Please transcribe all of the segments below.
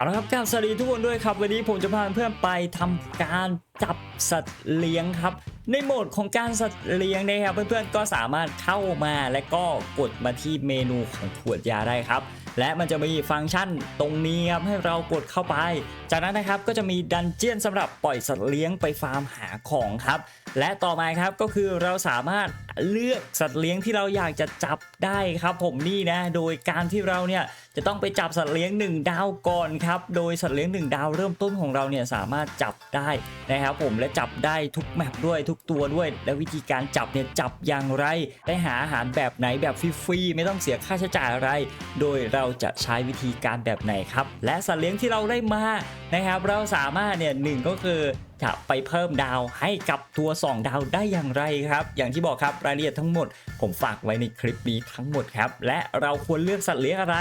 เอาละครับกราบสวัสดีทุกคนด้วยครับ วันนี้ผมจะพาเพื่อนไปทำการจับสัตว์เลี้ยงครับ ในโหมดของการสัตว์เลี้ยงนะครับ เพื่อนๆก็สามารถเข้ามาและก็กดมาที่เมนูของขวดยาได้ครับ และมันจะมีฟังก์ชันตรงนี้ครับให้เรากดเข้าไป จากนั้นนะครับก็จะมีดันเจียนสำหรับปล่อยสัตว์เลี้ยงไปฟาร์มหาของครับ และต่อมาครับก็คือเราสามารถ เลือกสัตว์เลี้ยงที่เราอยากจะจับได้ครับ ผมนี่นะ โดยการที่เราเนี่ยจะต้องไปจับสัตว์เลี้ยง 1 ดาวก่อนครับ โดยสัตว์เลี้ยง 1 ดาวเริ่มต้นของเราเนี่ยสามารถจับได้นะครับผมและจับได้ทุกแมปด้วยทุกตัวด้วย และวิธีการจับเนี่ยจับอย่างไร ได้หาอาหารแบบไหนแบบฟรีๆไม่ต้องเสียค่าใช้จ่ายอะไร โดยเราจะใช้วิธีการแบบไหนครับ และสัตว์เลี้ยงที่เราได้มานะครับ เราสามารถเนี่ยหนึ่งก็คือ จะไปเพิ่มดาวให้กับตัว 2 ดาวได้อย่างไรครับ อย่างที่บอกครับรายละเอียดทั้งหมด ผมฝากไว้ในคลิปนี้ทั้งหมดครับ และเราควรเลือกสัตว์เลี้ยงอะไร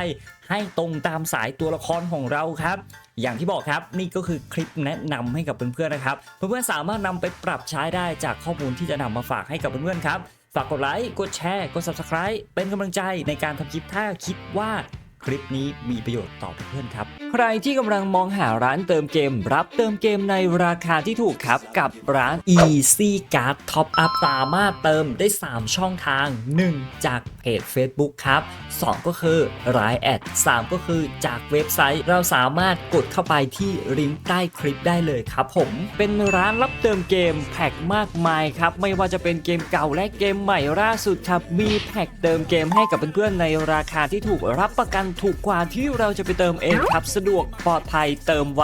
ให้ตรงตามสายตัวละครของเราครับอย่างที่บอกครับนี่ก็คือคลิปแนะนำให้กับเพื่อนๆนะครับ เพื่อนๆสามารถนำไปปรับใช้ได้จากข้อมูลที่จะนำมาฝากให้กับเพื่อนๆครับ ฝากกดไลค์กดแชร์กด subscribe เป็นกำลังใจในการทำคลิปถ้าคิดว่า คลิปนี้มีประโยชน์ต่อเพื่อนครับ ใครที่กำลังมองหาร้านเติมเกม รับเติมเกมในราคาที่ถูกครับกับร้าน Easy Card Top Up สามารถเติมได้ 3 ช่องทาง 1 จากเพจ Facebook ครับ 2 ก็คือรายแอด 3 ก็คือจากเว็บไซต์ เราสามารถกดเข้าไปที่ลิงก์ใต้คลิปได้เลยครับผม เป็นร้านรับเติมเกมแพ็กมากมายครับ ไม่ว่าจะเป็นเกมเก่าและเกมใหม่ล่าสุดครับ มีแพ็กเติมเกมให้กับเพื่อนๆในราคาที่ถูกรับประกันถูกกว่าที่เราจะไปเติมเองครับ สะดวกปลอดภัยเติมไว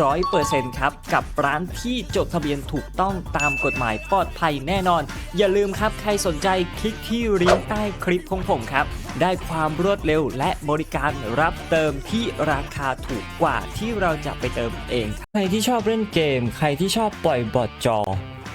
ร้อยเปอร์เซ็นต์ครับกับร้านที่จดทะเบียนถูกต้องตามกฎหมายปลอดภัยแน่นอน อย่าลืมครับใครสนใจคลิกที่ลิงก์ใต้คลิปของผมครับ ได้ความรวดเร็วและบริการรับเติมที่ราคาถูกกว่าที่เราจะไปเติมเอง ใครที่ชอบเล่นเกม ใครที่ชอบปล่อยบอทจอ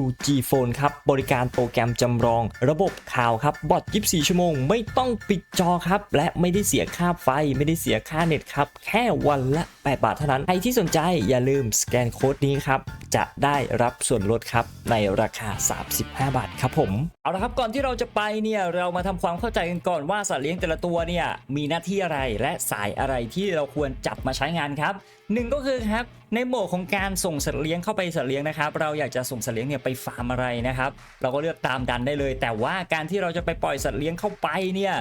UG Phone ครับ บริการโปรแกรมจำลองระบบข่าวครับ บอท24 ชั่วโมง ไม่ต้องปิดจอครับ และไม่ได้เสียค่าไฟ ไม่ได้เสียค่าเน็ตครับ แค่วันละ 8 บาทเท่านั้น ใครที่สนใจอย่าลืมสแกนโค้ดนี้ครับ จะได้รับส่วนลดครับ ในราคา 35 บาทครับผม เอาละครับ ก่อนที่เราจะไปเนี่ย เรามาทำความเข้าใจกันก่อนว่าสัตว์เลี้ยงแต่ละตัวเนี่ย มีหน้าที่อะไรและสายอะไรที่เราควรจับมาใช้งานครับ หนึ่งก็คือครับในโหมดของการส่งสัตว์เลี้ยงเข้าไปสัตว์เลี้ยงนะครับ เราอยากจะส่งสัตว์เลี้ยงเนี่ยไปฟาร์มอะไรนะครับ เราก็เลือกตามดันได้เลย แต่ว่าการที่เราจะไปปล่อยสัตว์เลี้ยงเข้าไปเนี่ย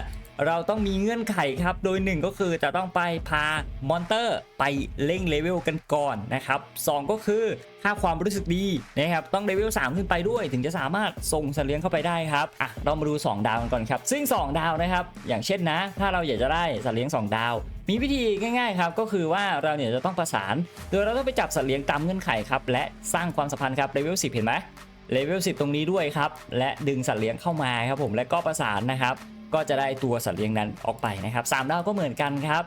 เราต้องมีเงื่อนไขครับ โดยหนึ่งก็คือจะต้องไปพามอนเตอร์ไปเล่งเลเวลกันก่อนนะครับสองก็คือค่าความรู้สึกดีนะครับต้องเลเวล3ขึ้นไปด้วย ถึงจะสามารถส่งสัตว์เลี้ยงเข้าไปได้ครับอะเรามาดู 2 ดาวกันก่อนครับ ซึ่ง 2 ดาวนะครับ อย่างเช่นนะ ถ้าเราอยากจะได้สัตว์เลี้ยง 2 ดาว มีวิธีง่ายๆครับก็คือว่าเราเนี่ยจะต้องประสาน โดยเราต้องไปจับสัตว์เลี้ยงตามเงื่อนไขครับและสร้างความสัมพันธ์ครับเลเวล10 เห็นไหมเลเวล10 ตรงนี้ด้วยครับและดึงสัตว์เลี้ยงเข้ามาครับผมและก็ประสานนะครับ ก็จะได้ตัวสัตว์เลี้ยงนั้นออกไปนะครับสามดาวก็เหมือนกันครับ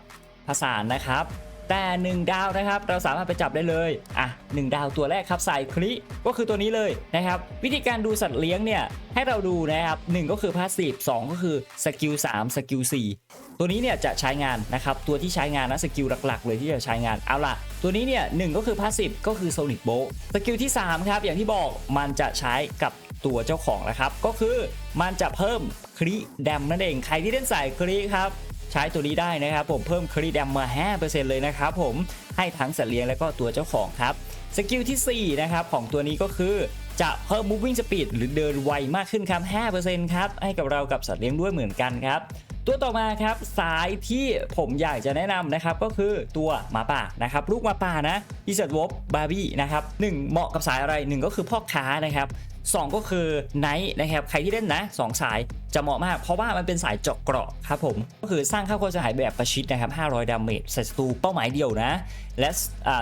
ประสานนะครับ แต่ 1 ดาวนะครับ เราสามารถไปจับได้เลยอะ1ดาวตัวแรกครับใส่คลิก็คือตัวนี้เลยนะครับ วิธีการดูสัตว์เลี้ยงเนี่ย ให้เราดูนะครับ1ก็คือพาสซีฟ2ก็คือสกิล3สกิล4ตัวนี้เนี่ยจะใช้งานนะครับ ตัวที่ใช้งานนะสกิลหลักๆ เลยที่จะใช้งานเอาล่ะ ตัวนี้เนี่ยหก็คือพาสซีฟก็คือโซนิ c โบสกิลที่3ครับอย่างที่บอกมันจะใช้กับตัวเจ้าของนะครับ ก็คือมันจะเพิ่มคริแดมนั่นเองใครที่เล่นสายคริครับ ใช้ตัวนี้ได้นะครับผมเพิ่มคริแดมมา 5%เลยนะครับผมให้ทั้งสัตว์เลี้ยงและก็ตัวเจ้าของครับสกิลที่4นะครับของตัวนี้ก็คือจะเพิ่ม moving speed หรือเดินไวมากขึ้นครับ 5%ครับให้กับเรากับสัตว์เลี้ยงด้วยเหมือนกันครับ ตัวต่อมาครับสายที่ผมอยากจะแนะนำนะครับก็คือตัวหมาป่านะครับลูกหมาป่านะอีสัตวบบาร์บี้นะครับหนึ่งเหมาะกับสายอะไรหนึ่งก็คือพ่อค้านะครับสองก็คือไนท์นะครับใครที่เล่นนะสองสายจะเหมาะมาก เพราะว่ามันเป็นสายเจาะเกราะครับผม ก็คือสร้างค่าความเสียหายแบบประชิดนะครับ 500 ดาเมจใส่ศัตรูเป้าหมายเดียวนะ และ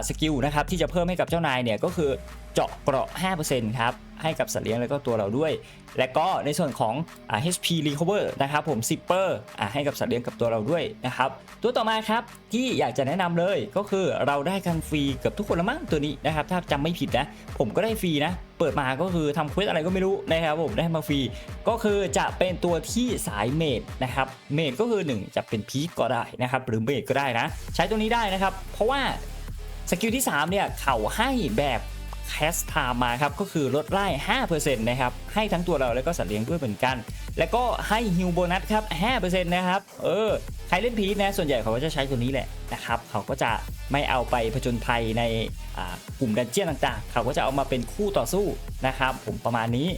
สกิลนะครับที่จะเพิ่มให้กับเจ้านายเนี่ยก็คือ เจาะเกราะ 5%ครับ ให้กับสัตว์เลี้ยงแล้วก็ตัวเราด้วย และก็ในส่วนของอ HP recover นะครับผม zipper อ่าให้กับสัตว์เลี้ยงกับตัวเราด้วยนะครับ ตัวต่อมาครับที่อยากจะแนะนำเลยก็คือเราได้กันฟรีเกับทุกคนละมั้งตัวนี้นะครับ ถ้าจำไม่ผิดนะ ผมก็ได้ฟรีนะ เปิดมาก็คือทำเควสอะไรก็ไม่รู้นะครับผมได้มาฟรี ก็คือจะเป็นตัวที่สายเมดนะครับ เมดก็คือ 1 จะเป็นพีคก็ได้นะครับหรือเมดก็ได้นะ ใช้ตัวนี้ได้นะครับ เพราะว่าสกิลที่3เนี่ยเขาให้แบบ แคสไทม์มาครับก็คือลดไล่5%นะครับให้ทั้งตัวเราแล้วก็สัตว์เลี้ยงด้วยเหมือนกัน แล้วก็ให้ฮิวโบนัสครับ5%นะครับเออใครเล่นพีชนะส่วนใหญ่เขาก็จะใช้ตัวนี้แหละนะครับเขาก็จะไม่เอาไปผจญภัยในกลุ่มดันเจี้ยนต่างๆ เขาก็จะเอามาเป็นคู่ต่อสู้นะครับผมประมาณนี้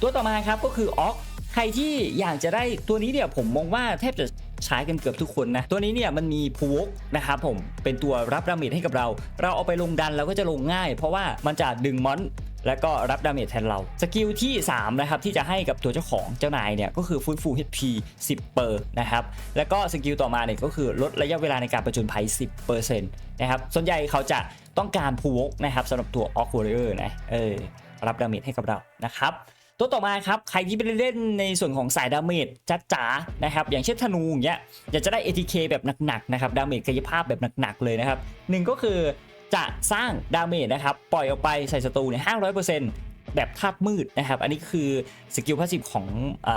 ตัวต่อมาครับก็คือออกใครที่อยากจะได้ตัวนี้เนี่ยผมมองว่าแทบจะ ช้กันเกือบทุกคนนะตัวนี้เนี่ยมันมีพูวกนะครับผมเป็นตัวรับดาเมจให้กับเรา เราเอาไปลงดันเราก็จะลงง่าย เพราะว่ามันจะดึงมอนแล้วก็รับดาเมจแทนเรา สกิลที่ 3 นะครับ ที่จะให้กับตัวเจ้าของเจ้านายเนี่ย ก็คือฟื้นฟู HP 10เปอร์นะครับ แล้วก็สกิลต่อมาเนี่ยก็คือลดระยะเวลาในการประจนภัย 10%นต์นะครับ ส่วนใหญ่เขาจะต้องการพูวกนะครับสำหรับตัวออกวอร์เรอร์นะ เออ รับดาเมจให้กับเรานะครับ ตัวต่อมาครับใครที่ไปเล่นในส่วนของสายดาเมจจัดจ๋านะครับอย่างเช่นธนูอย่างเงี้ยอยากจะได้ ATK แบบหนักๆนะครับดาเมจกายภาพแบบหนักๆเลยนะครับหนึ่งก็คือจะสร้างดาเมจนะครับปล่อยออกไปใส่ศัตรูเนี่ยห้าร้อยเปอร์เซ็นต์แบบธาตุมืดนะครับ อันนี้คือสกิลพาสซีฟของอ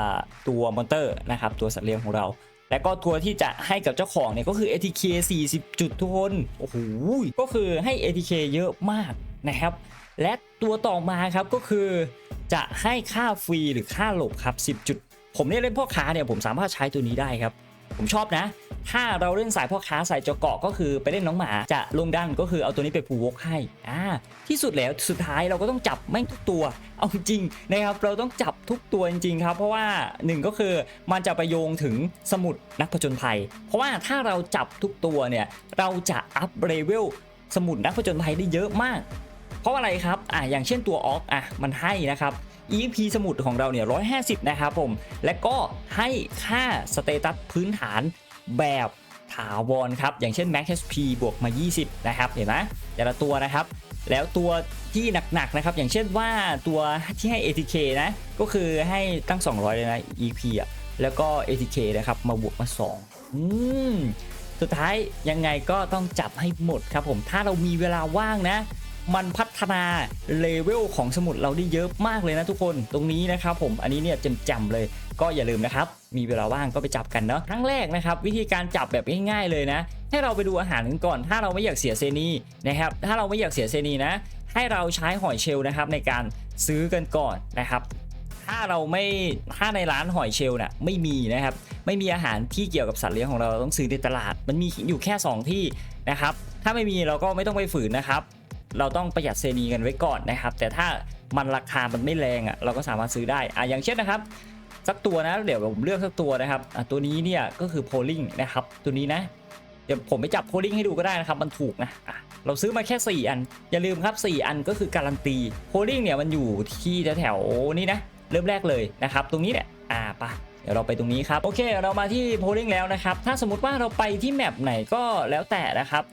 ตัวมอนเตอร์นะครับตัวสัตว์เลี้ยงของเรา แล้วก็ตัวที่จะให้กับเจ้าของเนี่ยก็คือ ATK 40 จุดทุกคนโอ้โหก็คือให้ ATK เยอะมากนะครับ และตัวต่อมาครับก็คือ จะให้ค่าฟรีหรือค่าหลบครับ10จุดผมเนี่ยเล่นพ่อค้าเนี่ยผมสามารถใช้ตัวนี้ได้ครับ ผมชอบนะ ถ้าเราเล่นสายพ่อค้าสายเจาะเกาะก็คือไปเล่นน้องหมาจะลงดันก็คือเอาตัวนี้ไปผูวกให้อ่าที่สุดแล้วสุดท้ายเราก็ต้องจับแม่งทุกตัว เอาจริงนะครับเราต้องจับทุกตัวจริงๆครับ เพราะว่าหนึ่งก็คือมันจะไปโยงถึงสมุดนักผจญภัย เพราะว่าถ้าเราจับทุกตัวเนี่ยเราจะอัพเลเวลสมุดนักผจญภัยได้เยอะมาก เพราะอะไรครับอะอย่างเช่นตัวออกอะมันให้นะครับ EP สมุดของเราเนี่ย150นะครับผม และก็ให้ค่าสเตตัสพื้นฐานแบบถาวรครับ อย่างเช่น Max HP บวกมา 20 นะครับ เห็นไหมแต่ละตัวนะครับ แล้วตัวที่หนักๆนะครับ อย่างเช่นว่าตัวที่ให้ ATK นะ ก็คือให้ตั้ง 200 เลยนะ EP อะ แล้วก็ ATK นะครับ มาบวกมา 2 อืม สุดท้ายยังไงก็ต้องจับให้หมดครับผม ถ้าเรามีเวลาว่างนะ มันพัฒนาเลเวลของสมุดเราได้เยอะมากเลยนะทุกคนตรงนี้นะครับผมอันนี้เนี่ยจำๆเลยก็อย่าลืมนะครับ มีเวลาว่างก็ไปจับกันเนาะครั้งแรกนะครับ วิธีการจับแบบง่ายๆเลยนะ ให้เราไปดูอาหารกันก่อน ถ้าเราไม่อยากเสียเซนีนะครับถ้าเราไม่อยากเสียเซนีนะ ให้เราใช้หอยเชลล์นะครับในการซื้อกันก่อนนะครับ ถ้าเราไม่ถ้าในร้านหอยเชลล์น่ะไม่มีนะครับไม่มีอาหารที่เกี่ยวกับสัตว์เลี้ยงของเราเราต้องซื้อในตลาด มันมีอยู่แค่ 2 ที่นะครับถ้าไม่มีเราก็ไม่ต้องไปฝืนนะครับ เราต้องประหยัดเซนีกันไว้ก่อนนะครับ แต่ถ้ามันราคามันไม่แรงอะเราก็สามารถซื้อได้อะอย่างเช่นนะครับสักตัวนะเดี๋ยวผมเลือกสักตัวนะครับอะตัวนี้เนี่ยก็คือโพลิงนะครับตัวนี้นะเดี๋ยวผมไปจับโพลิงให้ดูก็ได้นะครับมันถูกนะอะเราซื้อมาแค่ 4 อัน อย่าลืมครับ 4 อันก็คือการันตีโพลิงเนี่ยมันอยู่ที่แถวๆนี้นะเริ่มแรกเลยนะครับตรงนี้เนี่ยอ่าปะเดี๋ยวเราไปตรงนี้ครับโอเค เรามาที่โพลิงแล้วนะครับถ้าสมมติว่าเราไปที่แมปไหนก็แล้วแต่นะครับ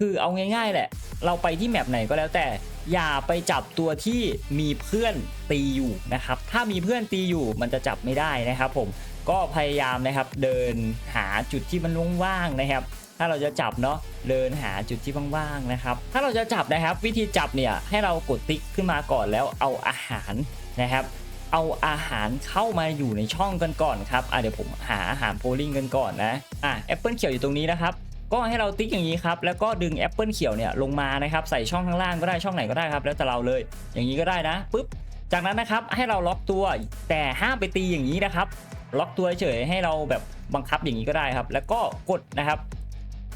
คือเอาง่าย ๆ แหละ เราไปที่แมปไหนก็แล้วแต่ อย่าไปจับตัวที่มีเพื่อนตีอยู่นะครับ ถ้ามีเพื่อนตีอยู่มันจะจับไม่ได้นะครับ ผมก็พยายามนะครับเดินหาจุดที่มันว่างๆนะครับ ถ้าเราจะจับเนาะเดินหาจุดที่ว่างๆนะครับ ถ้าเราจะจับนะครับ วิธีจับเนี่ยให้เรากดติ๊กขึ้นมาก่อนแล้วเอาอาหารนะครับ เอาอาหารเข้ามาอยู่ในช่องกันก่อนครับอะเดี๋ยวผมหาอาหารโพลิงกันก่อนนะอะแอปเปิลเขียวอยู่ตรงนี้นะครับ ก็ให้เราติ๊กอย่างนี้ครับ แล้วก็ดึงแอปเปิลเขียวเนี่ยลงมานะครับ ใส่ช่องข้างล่างก็ได้ช่องไหนก็ได้ครับ แล้วแต่เราเลย อย่างนี้ก็ได้นะปุ๊บ จากนั้นนะครับให้เราล็อกตัวแต่ห้ามไปตีอย่างนี้นะครับ ล็อกตัวเฉยให้เราแบบบังคับอย่างนี้ก็ได้ครับ แล้วก็กดนะครับ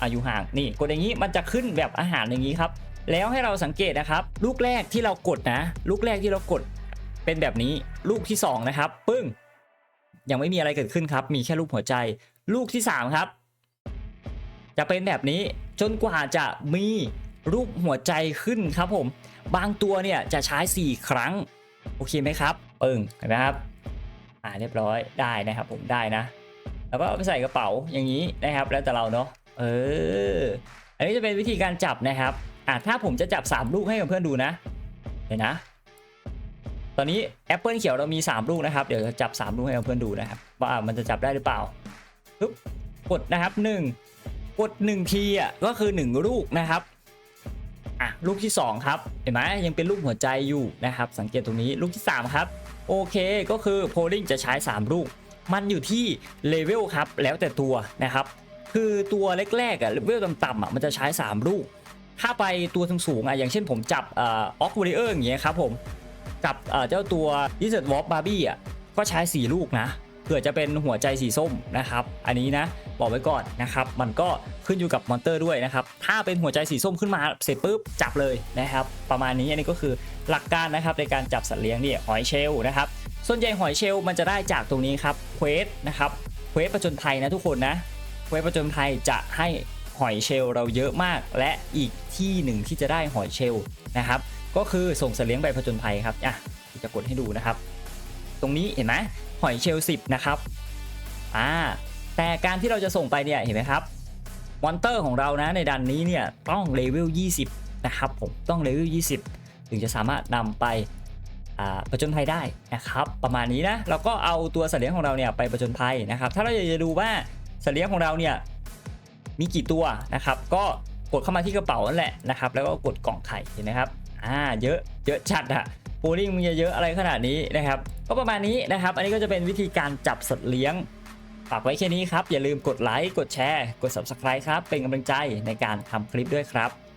อายุห่างนี่กดอย่างนี้มันจะขึ้นแบบอาหารอย่างนี้ครับ แล้วให้เราสังเกตนะครับ ลูกแรกที่เรากดนะ ลูกแรกที่เรากดเป็นแบบนี้ลูกที่สองนะครับปึ้งยังไม่มีอะไรเกิดขึ้นครับ มีแค่รูปหัวใจ ลูกที่สามครับ จะเป็นแบบนี้จนกว่าจะมีรูปหัวใจขึ้นครับผม บางตัวเนี่ยจะใช้ 4 ครั้ง โอเคไหมครับปึ้งเห็นไหมครับอ่าเรียบร้อยได้นะครับผมได้นะ แล้วก็ไปใส่กระเป๋าอย่างนี้นะครับ แล้วแต่เราเนาะเออ อันนี้จะเป็นวิธีการจับนะครับอ่าถ้าผมจะจับ 3 ลูกให้กับเพื่อนดูนะเห็นนะ ตอนนี้แอปเปิลเขียวเรามี 3 ลูกนะครับ เดี๋ยวจะจับ 3 ลูกให้กับเพื่อนดูนะครับ ว่ามันจะจับได้หรือเปล่าปึ๊บกดนะครับ 1 กด1ทีอะก็คือ 1 ลูกนะครับอะลูกที่ 2 ครับ เห็นไหมยังเป็นลูกหัวใจอยู่นะครับ สังเกตตรงนี้ลูกที่ 3 ครับ โอเคก็คือโพลิงจะใช้ 3 ลูก มันอยู่ที่เลเวลครับ แล้วแต่ตัวนะครับ คือตัวแรกๆอะเลเวลต่ำๆอะมันจะใช้ 3 ลูก ถ้าไปตัวสูงๆอะอย่างเช่นผมจับออกวอริเออร์อย่างเงี้ยครับผมกับเจ้าตัว d i s e r t Walk Barbie อะก็ใช้ 4 ลูกนะเผื่อจะเป็นหัวใจสีส้มนะครับ อันนี้นะ บอกไว้ก่อนนะครับ มันก็ขึ้นอยู่กับมอนเตอร์ด้วยนะครับ ถ้าเป็นหัวใจสีส้มขึ้นมาเสร็จปุ๊บจับเลยนะครับ ประมาณนี้อันนี้ก็คือหลักการนะครับในการจับสัตว์เลี้ยงนี่หอยเชลล์นะครับ ส่วนใหญ่หอยเชลล์มันจะได้จากตรงนี้ครับเควสนะครับเควสประจนภัยนะทุกคนนะเควสประจนภัยจะให้หอยเชลล์เราเยอะมาก และอีกที่หนึ่งที่จะได้หอยเชลล์นะครับ ก็คือส่งสัตว์เลี้ยงไปผจญภัยครับอะจะกดให้ดูนะครับ ตรงนี้เห็นไหมหอยเชลล์10นะครับอ่า แต่การที่เราจะส่งไปเนี่ยเห็นไหมครับมอนเตอร์ของเรานะในดันนี้เนี่ยต้องเลเวล 20 นะครับผมต้องเลเวล 20 ถึงจะสามารถนำไปอ่าผจญภัยได้นะครับ ประมาณนี้นะเราก็เอาตัวสัตว์เลี้ยงของเราเนี่ยไปผจญภัยนะครับ ถ้าเราอยากจะดูว่าสัตว์เลี้ยงของเราเนี่ยมีกี่ตัวนะครับ ก็กดเข้ามาที่กระเป๋านั่นแหละนะครับ แล้วก็กดกล่องไข่เห็นไหมครับอ่าเยอะเยอะจัดอะปูนิ่งมึงจะเยอะอะไรขนาดนี้นะครับ ก็ประมาณนี้นะครับ อันนี้ก็จะเป็นวิธีการจับสัตว์เลี้ยง ฝากไว้แค่นี้ครับ อย่าลืมกดไลค์ กดแชร์ กด subscribe ครับ เป็นกำลังใจในการทำคลิปด้วยครับ